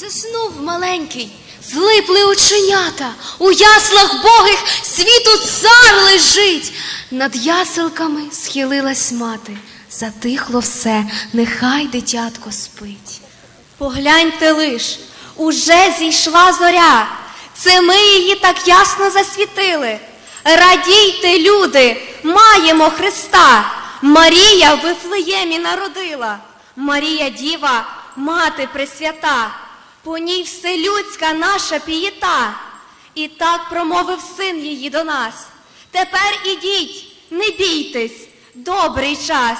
Заснув маленький, злипли оченята, у яслах богих світу цар лежить. Над яселками схилилась мати, затихло все, нехай дитятко спить. Погляньте лиш, уже зійшла зоря. Це ми її так ясно засвітили. Радійте, люди, маємо Христа. Марія в Вифлеємі народила. Марія Діва, мати пресвята. По ній вселюдська наша пієта. І так промовив син її до нас. Тепер ідіть, не бійтесь, добрий час.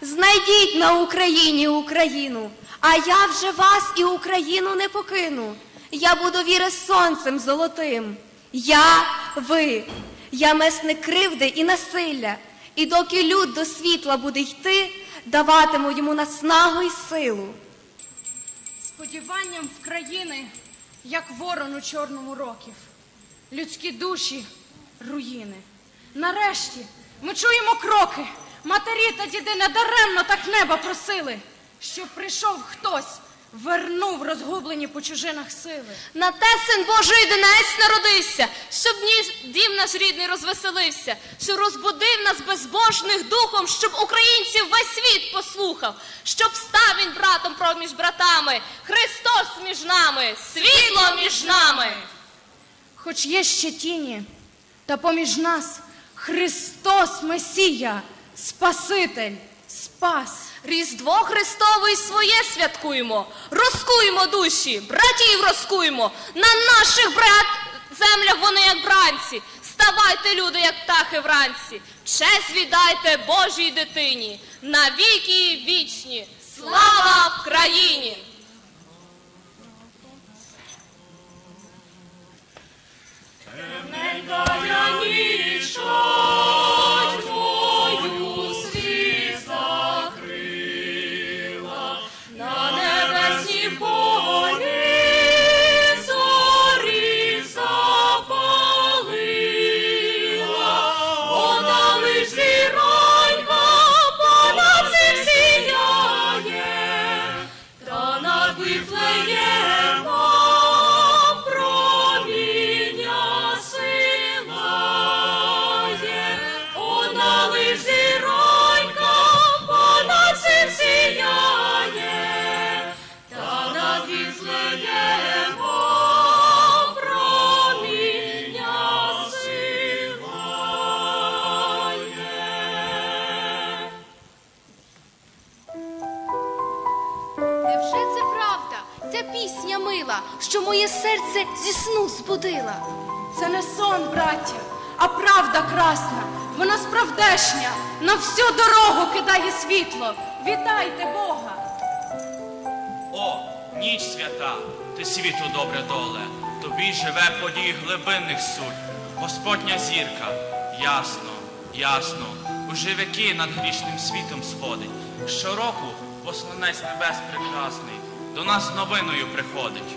Знайдіть на Україні Україну, а я вже вас і Україну не покину. Я буду віри сонцем золотим. Я, ви, я месник кривди і насилля. І доки люд до світла буде йти, даватиму йому наснагу й силу. Сподіванням в країни, як ворон у чорному років, людські душі руїни. Нарешті ми чуємо кроки. Матері та діди недаремно так неба просили, щоб прийшов хтось, вернув розгублені по чужинах сили. На те син Божий Денець народився, щоб дім наш рідний розвеселився, що розбудив нас безбожних духом, щоб українців весь світ послухав, щоб став він братом проміж братами, Христос між нами, світло між нами. Хоч є ще тіні, та поміж нас Христос Месія, Спаситель, Спас. Різдво Христове й своє святкуємо, розкуємо душі, братів розкуємо, на наших брат землях вони як бранці. Ставайте, люди, як птахи вранці, честь віддайте Божій дитині, на віки вічні. Слава Вкраїні! Невже серце зі сну збудила. Це не сон, браття, а правда красна. Вона справдешня, на всю дорогу кидає світло. Вітайте Бога! О, ніч свята, ти світу добре доле, тобі живе подій глибинних суть. Господня зірка, ясно, ясно, уже віки над грішним світом сходить. Щороку посланець небес прекрасний до нас новиною приходить.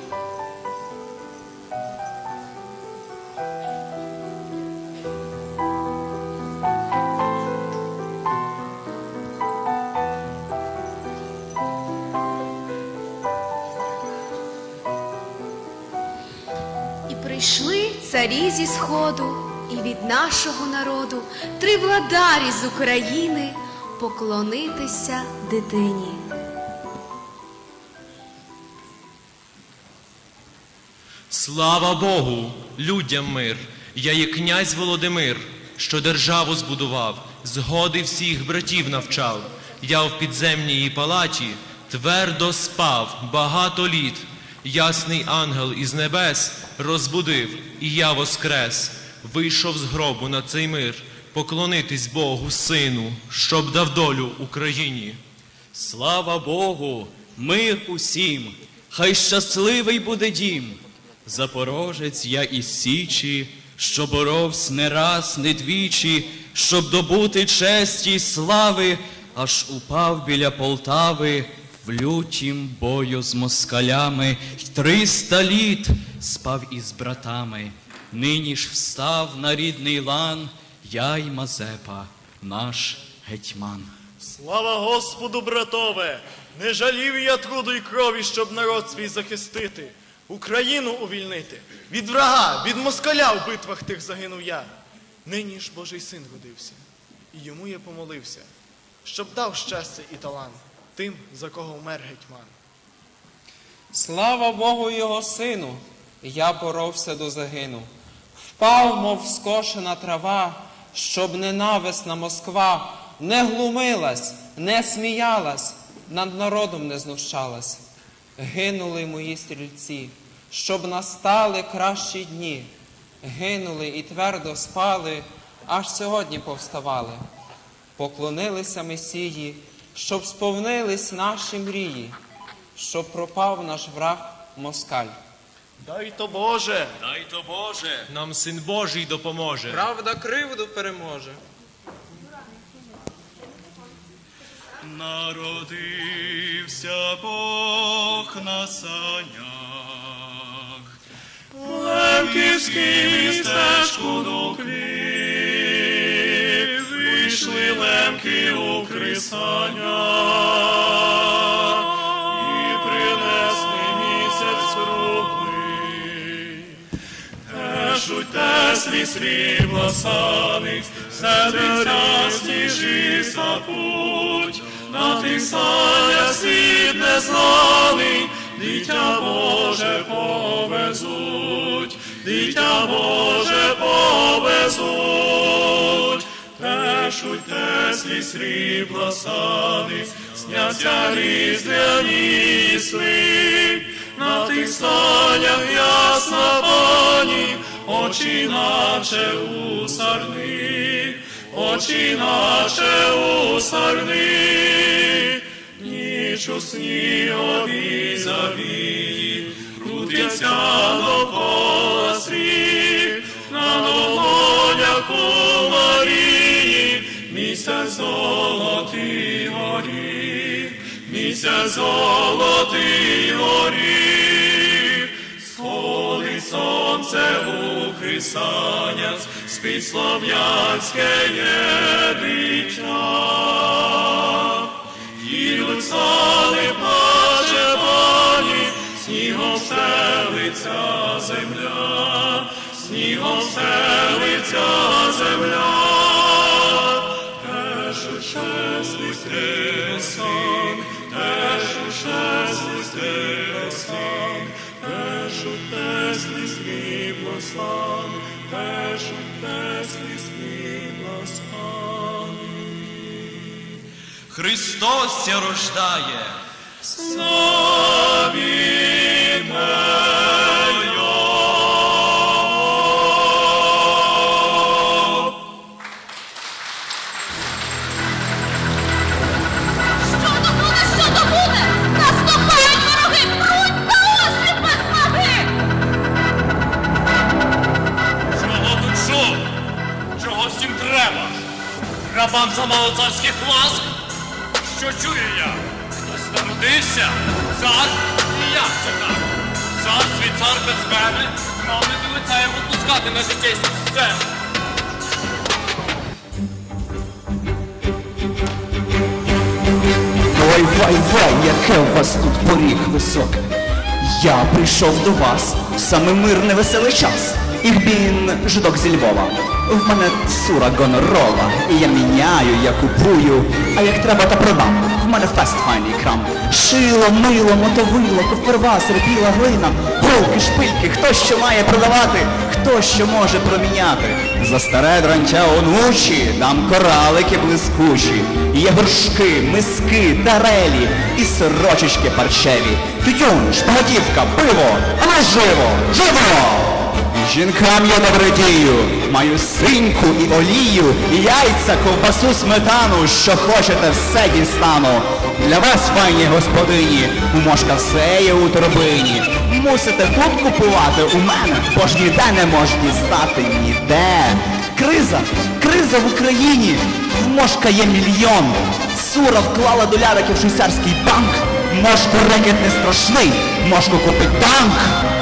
Царі зі сходу, і від нашого народу три владарі з України поклонитися дитині. Слава Богу, людям мир. Я є князь Володимир, що державу збудував, згоди всіх братів навчав. Я в підземній палаті твердо спав багато літ. Ясний ангел із небес розбудив, і я воскрес, вийшов з гробу на цей мир, поклонитись Богу, Сину, щоб дав долю Україні. Слава Богу, мир усім, хай щасливий буде дім. Запорожець я із Січі, що боровсь не раз, не двічі, щоб добути честі й слави, аж упав біля Полтави в лютім бою з москалями, триста літ спав із братами. Нині ж встав на рідний лан, я й Мазепа, наш гетьман. Слава Господу, братове! Не жалів я труду й крові, щоб народ свій захистити, Україну увільнити. Від врага, від москаля в битвах тих загинув я. Нині ж Божий син родився, і йому я помолився, щоб дав щастя і талант тим, за кого вмер гетьман. Слава Богу Його сину, я боровся до загину. Впав, мов скошена трава, щоб ненависна Москва не глумилась, не сміялась, над народом не знущалась. Гинули мої стрільці, щоб настали кращі дні. Гинули і твердо спали, аж сьогодні повставали. Поклонилися Месії, щоб сповнились наші мрії, щоб пропав наш враг москаль. Дай то Боже! Дай то Боже! Нам син Божий допоможе. Правда кривду переможе. Народився Бог на санях, Лемківський містечку до вийшли лемки у крисання, і принесли місяць круглий. Тешуть теслі срібла сани, серця сніжі сапуть, на тих санях світ незнаний, дитя Боже повезуть, дитя Боже повезуть, срібла сани, сняться різдвяні сни, на тих санях ясна пані, очі наче у сарни, очі наче у сарни, ніч у сніговій завії, крутиться золотий горів, сходить сонце у хрисанях, спить слов'янське єдича. І лицали плаче пані, снігом стелиться земля, снігом стелиться земля, світло теж теслі світло сан. Христос рождає. рождає. Що Рабам замало царських ласк? Що чую я? Хтось народився? Цар? І як це так? Цар свій цар без мене? Нам не доведеться його пускати на житейську сцену. Ой, вай, вай, яке у вас тут поріг високий. Я прийшов до вас в саме мирний веселий час. Bin жидок зі Львова. В мене сура гонорова. І я міняю, я купую, а як треба, то продам. В мене фест файний крам. Шило, мило, мотовило, куперва, серпіла глина, голки, шпильки, хто що має продавати, хто що може проміняти. За старе дранча онучі дам коралики блискучі. Є горшки, миски, тарелі і сорочечки парчеві. Тютюн, шпагатівка, пиво, а живо, живо! Жінкам я добре дію, маю синьку і олію, і яйця, ковбасу, сметану, що хочете, все дістану. Для вас, файні господині, мошка все є у торбині. Мусите тут купувати у мене, бо ж ніде не мож дістати, ніде. Криза, криза в Україні, в мошка є мільйон. Сура вклала долярики в швейцарський банк. Мошку рекет не страшний, мошку купить танк.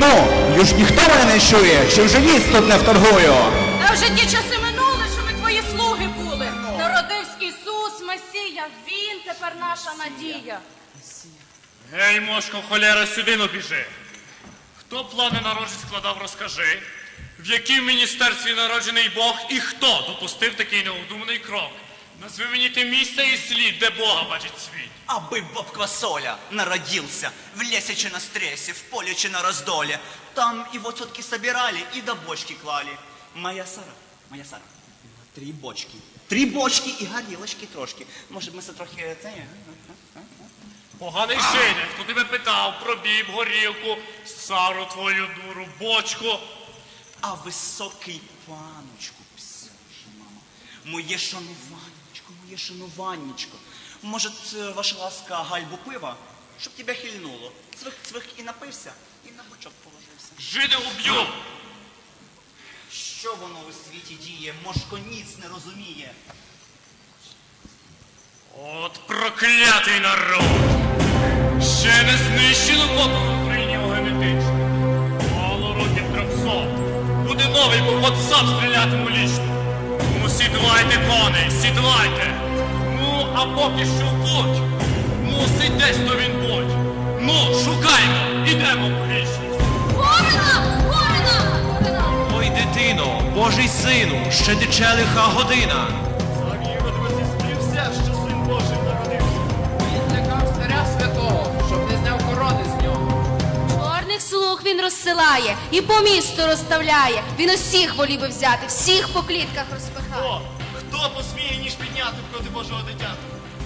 Ну, юж ніхто мене не чує, чи вже ніц тут не вторгую. Та вже ті часи минули, що ми твої слуги були. Народився Ісус, Месія, Він тепер наша надія. Гей, мошко, холера, сюди ну біжи. Хто плани народжень складав, розкажи. В якій міністерстві народжений Бог і хто допустив такий необдуманий крок? Назви мені те місце і слід, де Бога бачить світ. Аби Боб Квасоля народился в лесе чи на стрессе, в поле чи на раздоле. Там и вот сотки собирали, и до бочки клали. Моя Сара, моя Сара, три бочки. Три бочки і горілочки трошки. Може, ми це трохи це. а? Поганий женя, хто тебе питав про біб, горілку, сару твою дуру, бочку. А високий паночку, псюша, мама. Моє шануваннячко, моє шануваннячко. Може, ваша ласка, гальбу пива, щоб тебе хильнуло. Цвих-цвих і напився, і на бочок положився. Жиди уб'ю. Що воно у світі діє? Мошко ніц не розуміє. От проклятий народ! Ще не знищено в Україні генетично. Мало років трьохсот. Буде новий поход, сам стрілятиму лічно. Сідлайте, коней, сідлайте. Ну, а поки що будь. Мусить десь то він будь. Ну, шукаймо, ідемо в вічність. Горина! Горина! Горина! Ой, дитино, Божий сину, ще тече лиха година. Він розсилає і по місту розставляє. Він усіх волів би взяти, всіх по клітках розпихає. Хто? Хто посміє ніж підняти проти Божого дитяти?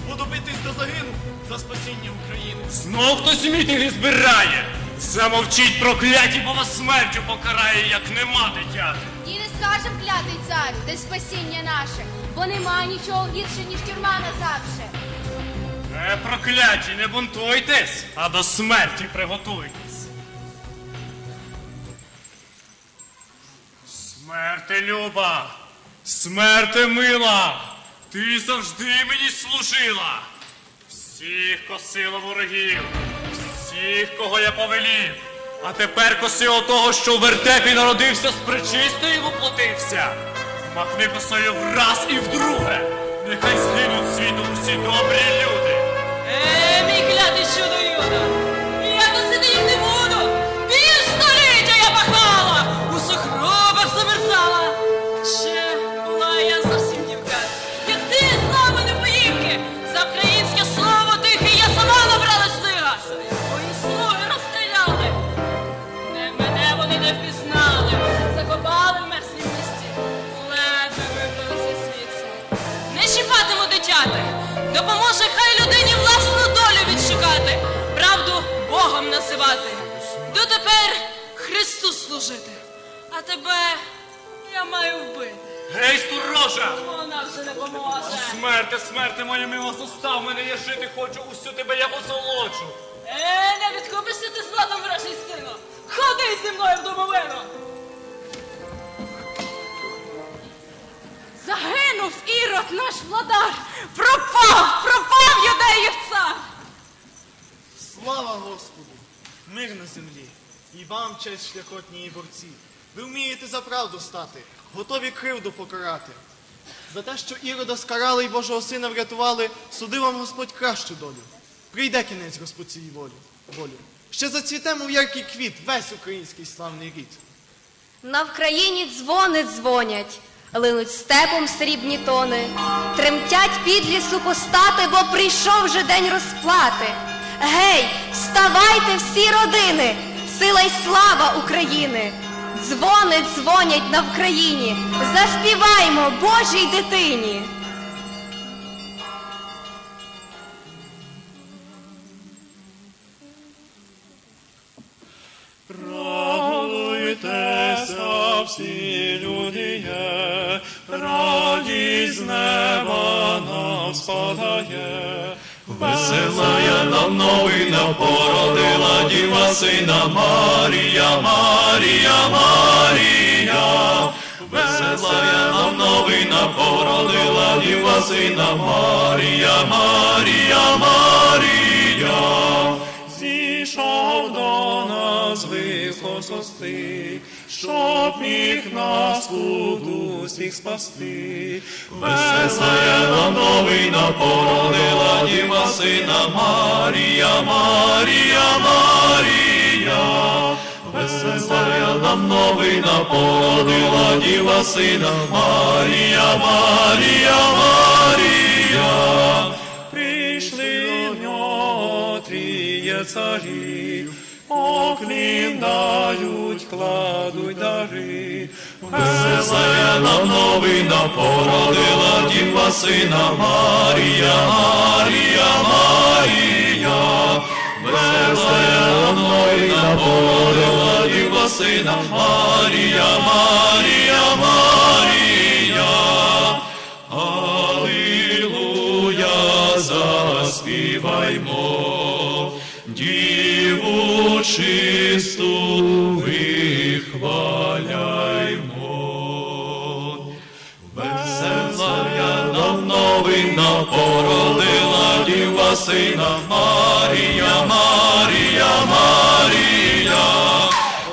Буду битись до загину за спасіння України. Знов хтось мітинги збирає. Замовчіть прокляті, бо вас смертю покарає, як нема дитяти. І не скажем клятий царю, де спасіння наше, бо нема нічого гірше, ніж тюрма назавше. Не прокляті, не бунтуйтесь, а до смерті приготуйтесь. Смерти люба, смерти мила, ти завжди мені служила. Всіх косила ворогів, всіх, кого я повелів. А тепер коси того, що в вертепі народився, з причистою воплотився. Махни косою враз і вдруге. Нехай згинуть світу усі добрі люди. Е, мій клятий чудо Юда! Допоможе хай людині власну долю відшукати, правду Богом називати. Дотепер Христу служити, а тебе я маю вбити. Гей, сторожа! Вона вже не поможе. Смерти, смерти, моя мила, зостав мене, я жити хочу, усю тебе я посолоджу. Е, не відкупишся ти златом вражий сину. Ходи зі мною в домовину. Загинув Ірод наш владар! Пропав! Пропав юдеїв цар! Слава Господу! Мир на землі! І вам честь шляхотні і борці. Ви вмієте за правду стати, готові кривду покарати. За те, що Ірода скарали і Божого сина врятували, судив вам Господь кращу долю. Прийде кінець Господь цієї волі. волі. Ще зацвіте, мов яркий квіт, весь український славний рід. На Вкраїні дзвони дзвонять, линуть степом срібні тони, тремтять під лісу постати, бо прийшов вже день розплати. Гей, вставайте всі родини, сила й слава України! Дзвони дзвонять на Вкраїні, заспіваймо Божій дитині. Радуйтеся всі люди з неба нам спадає. Веселая нам новина породила діва сина Марія, Марія, Марія. Веселая нам новина породила діва сина Марія, Марія, Марія. Зійшов до нас вихосости, щоб міг нас луду всіх спасти. Веселая нам новина породила Діва сина Марія, Марія, Марія. Веселая нам новина породила Діва сина Марія, Марія, Марія. Прийшли в нього тріє царів, поклін дають, кладуть дари. Веселая нам новина породила Діва сина Марія, Марія, Марія. Веселая нам новина породила Діва сина Марія, Марія, Марія. Алілуя, заспіваймо, чисту вихваляймо. Веселая нам новина породила Діва сина Марія, Марія, Марія.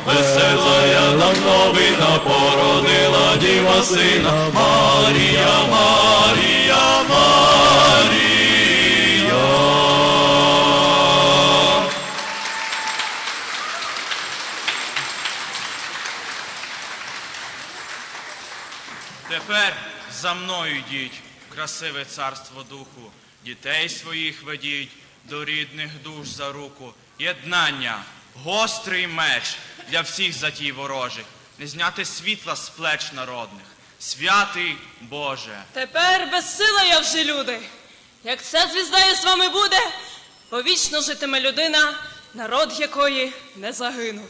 Веселая нам новина породила Діва сина Марія, Марія. За мною йдіть, в красиве царство духу, дітей своїх ведіть, до рідних душ за руку. Єднання, гострий меч для всіх затій ворожих, не зняти світла з плеч народних. Святий Боже. Тепер безсила я вже люди. Як ця звізда із вами буде, повічно житиме людина, народ якої не загинув.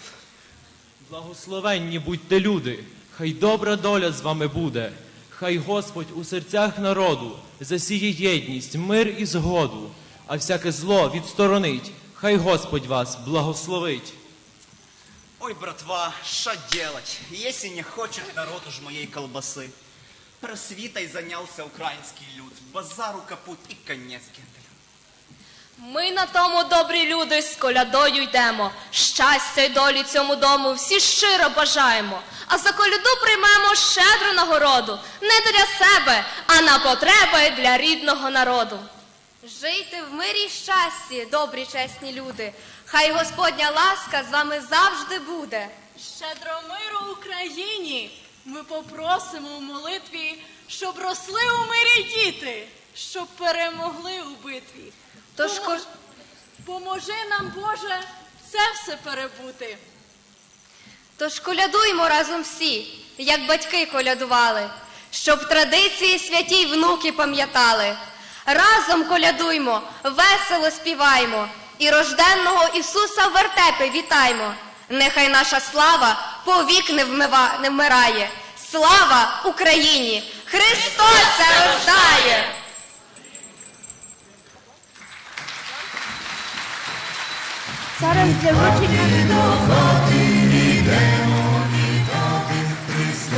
Благословенні будьте люди, хай добра доля з вами буде, хай Господь у серцях народу засіє єдність, мир і згоду, а всяке зло відсторонить, хай Господь вас благословить. Ой, братва, что делать, если не хочет народ уж моей колбасы? Просвітай зайнявся український люд, базару капут конець кентелю. Ми на тому, добрі люди, з колядою йдемо. Щастя й долі цьому дому всі щиро бажаємо. А за коляду приймемо щедру нагороду не для себе, а на потреби для рідного народу. Жийте в мирі й щасті, добрі чесні люди. Хай Господня ласка з вами завжди буде. Щедро миру Україні! Ми попросимо у молитві, щоб росли у мирі діти, щоб перемогли у битві. Тож Помо- кож... Поможи нам, Боже, це все перебути. Тож колядуймо разом всі, як батьки колядували, щоб традиції святі внуки пам'ятали. Разом колядуймо, весело співаймо і рожденного Ісуса в вертепи вітаймо. Нехай наша слава повік не, вмива, не вмирає. Слава Україні! Христос рождає! Зараз для вручення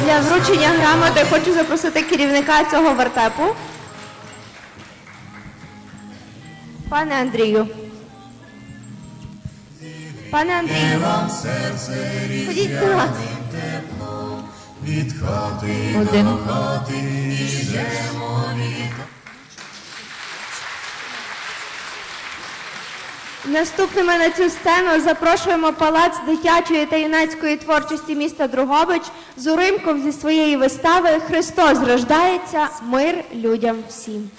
для вручення грамоти хочу запросити керівника цього вертепу. Пане Андрію. Пане Андрію. Ходіть до нас. Один. Наступними на цю сцену запрошуємо палац дитячої та юнацької творчості міста Другобич з уримком зі своєї вистави Христос рождається, мир людям всім.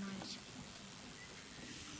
much.